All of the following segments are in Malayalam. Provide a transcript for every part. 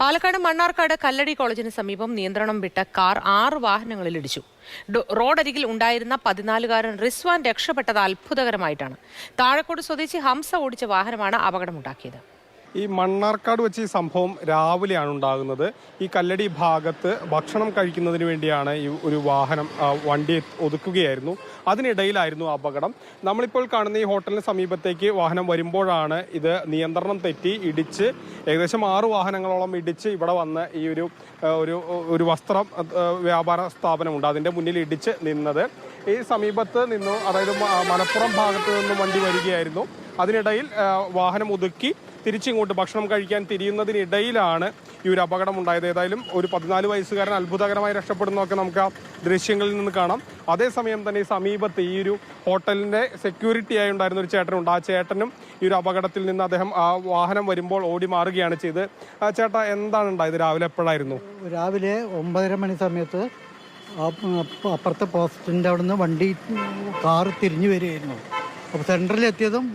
പാലക്കാട് മണ്ണാർക്കാട് കല്ലടി കോളേജിന് സമീപം നിയന്ത്രണം വിട്ട കാർ ആറ് വാഹനങ്ങളിൽ ഇടിച്ചു. റോഡരികിൽ ഉണ്ടായിരുന്ന പതിനാലുകാരൻ റിസ്വാൻ രക്ഷപ്പെട്ടത് അത്ഭുതകരമായിട്ടാണ്. താഴക്കോട് സ്വദേശി ഹംസ ഓടിച്ച വാഹനമാണ് അപകടമുണ്ടാക്കിയത്. ഈ മണ്ണാർക്കാട് വെച്ച് ഈ സംഭവം രാവിലെയാണ് ഉണ്ടാകുന്നത്. ഈ കല്ലടി ഭാഗത്ത് ഭക്ഷണം കഴിക്കുന്നതിന് വേണ്ടിയാണ് ഈ ഒരു വാഹനം വണ്ടി ഒതുക്കുകയായിരുന്നു. അതിനിടയിലായിരുന്നു അപകടം. നമ്മളിപ്പോൾ കാണുന്ന ഈ ഹോട്ടലിന് സമീപത്തേക്ക് വാഹനം വരുമ്പോഴാണ് ഇത് നിയന്ത്രണം തെറ്റി ഇടിച്ച് ഏകദേശം ആറ് വാഹനങ്ങളോളം ഇടിച്ച് ഇവിടെ വന്ന് ഈ ഒരു ഒരു വസ്ത്രം വ്യാപാര സ്ഥാപനമുണ്ട്. അതിന്റെ മുന്നിൽ ഇടിച്ച് നിന്നത്. ഈ സമീപത്ത് നിന്നും അതായത് മലപ്പുറം ഭാഗത്ത് നിന്നും വണ്ടി വരികയായിരുന്നു. അതിനിടയിൽ വാഹനം ഒതുക്കി തിരിച്ചിങ്ങോട്ട് ഭക്ഷണം കഴിക്കാൻ തിരിയുന്നതിനിടയിലാണ് ഈ ഒരു അപകടം ഉണ്ടായത് ഏതായാലും ഒരു പതിനാല് വയസ്സുകാരൻ അത്ഭുതകരമായി രക്ഷപ്പെടുന്നതൊക്കെ നമുക്ക് ആ ദൃശ്യങ്ങളിൽ നിന്ന് കാണാം. അതേസമയം തന്നെ സമീപത്ത് ഈ ഒരു ഹോട്ടലിന്റെ സെക്യൂരിറ്റി ആയി ഉണ്ടായിരുന്ന ഒരു ചേട്ടനുണ്ട്. ആ ചേട്ടനും ഈ ഒരു അപകടത്തിൽ നിന്ന് അദ്ദേഹം ആ വാഹനം വരുമ്പോൾ ഓടി മാറുകയാണ് ചെയ്ത് ആ ചേട്ടാ എന്താണ് ഉണ്ടായത്? രാവിലെ എപ്പോഴായിരുന്നു? രാവിലെ ഒമ്പതര മണി സമയത്ത് അപ്പുറത്തെ പോസ്റ്റിന്റെ അവിടെ നിന്ന് വണ്ടി കാറ് തിരിഞ്ഞു വരികയായിരുന്നു. അപ്പോൾ സെന്ററിൽ എത്തിയതും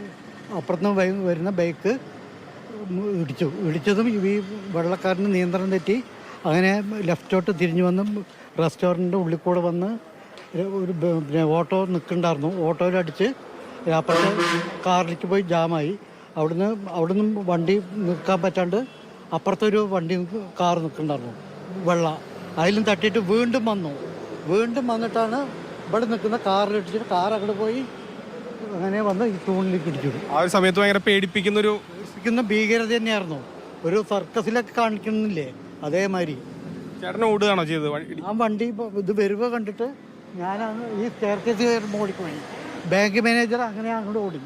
അപ്പുറത്തുനിന്ന് വരുന്ന ബൈക്ക് ഇടിച്ചു. ഇടിച്ചതും ഈ വെള്ളക്കാരന് നിയന്ത്രണം തെറ്റി അങ്ങനെ ലെഫ്റ്റോട്ട് തിരിഞ്ഞു വന്ന് റെസ്റ്റോറന്റിന്റെ ഉള്ളിൽ കൂടെ വന്ന് ഒരു പിന്നെ ഓട്ടോ നിൽക്കണ്ടായിരുന്നു ഓട്ടോയിലടിച്ച് അപ്പുറത്തെ കാറിലേക്ക് പോയി ജാമായി. അവിടുന്ന് അവിടുന്ന് വണ്ടി നിൽക്കാൻ പറ്റാണ്ട് അപ്പുറത്തൊരു വണ്ടി കാർ നിൽക്കണ്ടായിരുന്നു വെള്ള. അതിലും തട്ടിയിട്ട് വീണ്ടും വന്നു. വീണ്ടും വന്നിട്ടാണ് ഇവിടെ നിൽക്കുന്ന കാറിലിട്ടിട്ട് കാർ അങ്ങോട്ട് പോയി അങ്ങനെ വന്ന് ഈ തൂണിലേക്ക് ഇടിച്ചു. ആ ഒരു സമയത്ത് ഭയങ്കര പേടിപ്പിക്കുന്ന ഒരു ഇരിക്കുന്ന ഭീകരത തന്നെയായിരുന്നു. ഒരു സർക്കസിലൊക്കെ കാണിക്കുന്നില്ലേ? അതേമാതിരി. ചേട്ടനെ ഓടുകയാണോ ചെയ്തത്? ആ വണ്ടി ഇത് വരുവ കണ്ടിട്ട് ഞാൻ ഈ സ്റ്റേർക്കേസ് കയറുമ്പോൾ ഓടിപ്പോയി ബാങ്ക് മാനേജർ അങ്ങനെ അങ്ങോട്ട് ഓടി.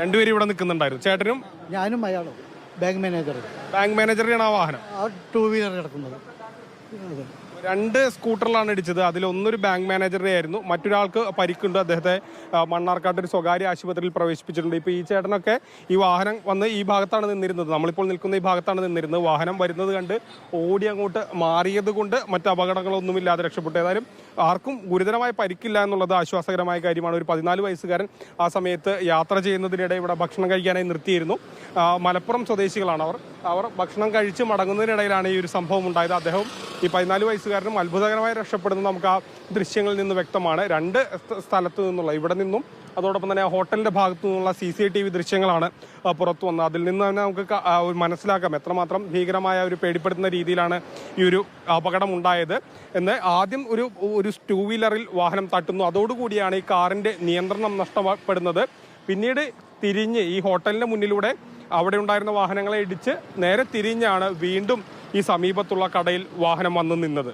രണ്ടുപേരും ഇവിടെ നിൽക്കുന്നുണ്ടായിരുന്നു. ചേട്ടനും ഞാനും അയാളും ബാങ്ക് മാനേജർ ബാങ്ക് മാനേജറിനാണ് ആ വാഹനം. ആ ടൂ വീലർ കിടക്കുന്നത്. അതെ. രണ്ട് സ്കൂട്ടറിലാണ് ഇടിച്ചത്. അതിലൊന്നൊരു ബാങ്ക് മാനേജറുടെ ആയിരുന്നു. മറ്റൊരാൾക്ക് പരിക്കുണ്ട്. അദ്ദേഹത്തെ മണ്ണാർക്കാട്ട് ഒരു സ്വകാര്യ ആശുപത്രിയിൽ പ്രവേശിപ്പിച്ചിട്ടുണ്ട്. ഇപ്പോൾ ഈ ചേട്ടനൊക്കെ ഈ വാഹനം വന്ന് ഈ ഭാഗത്താണ് നിന്നിരുന്നത്. നമ്മളിപ്പോൾ നിൽക്കുന്ന ഈ ഭാഗത്താണ് നിന്നിരുന്നത്. വാഹനം വരുന്നത് കണ്ട് ഓടി അങ്ങോട്ട് മാറിയത് കൊണ്ട് മറ്റ് അപകടങ്ങളൊന്നുമില്ലാതെ രക്ഷപ്പെട്ടു. ഏതായാലും ആർക്കും ഗുരുതരമായ പരിക്കില്ല എന്നുള്ളത് ആശ്വാസകരമായ കാര്യമാണ്. ഒരു പതിനാല് വയസ്സുകാരൻ ആ സമയത്ത് യാത്ര ചെയ്യുന്നതിനിടെ ഇവിടെ ഭക്ഷണം കഴിക്കാനായി നിർത്തിയിരുന്നു. മലപ്പുറം സ്വദേശികളാണ് അവർ. അവർ ഭക്ഷണം കഴിച്ച് മടങ്ങുന്നതിനിടയിലാണ് ഈ ഒരു സംഭവം ഉണ്ടായത്. അദ്ദേഹം ഈ പതിനാല് വയസ്സുകാരനും അത്ഭുതകരമായി രക്ഷപ്പെടുന്നത് നമുക്ക് ആ ദൃശ്യങ്ങളിൽ നിന്ന് വ്യക്തമാണ്. രണ്ട് സ്ഥ- സ്ഥലത്ത് നിന്നുള്ള ഇവിടെ നിന്നും അതോടൊപ്പം തന്നെ ഹോട്ടലിന്റെ ഭാഗത്തു നിന്നുള്ള സി സി ടി വി ദൃശ്യങ്ങളാണ് പുറത്തു വന്നത്. അതിൽ നിന്ന് തന്നെ നമുക്ക് മനസ്സിലാക്കാം എത്രമാത്രം ഭീകരമായ ഒരു പേടിപ്പെടുത്തുന്ന രീതിയിലാണ് ഈ ഒരു അപകടം ഉണ്ടായത്. എന്ന് ആദ്യം ഒരു ഒരു ടൂ വീലറിൽ വാഹനം തട്ടുന്നു. അതോടുകൂടിയാണ് ഈ കാറിന്റെ നിയന്ത്രണം നഷ്ടപ്പെടുന്നത്. പിന്നീട് തിരിഞ്ഞ് ഈ ഹോട്ടലിന്റെ മുന്നിലൂടെ അവിടെ ഉണ്ടായിരുന്ന വാഹനങ്ങളെ ഇടിച്ച് നേരെ തിരിഞ്ഞാണ് വീണ്ടും ഈ സമീപത്തുള്ള കടയിൽ വാഹനം വന്നു നിന്നത്.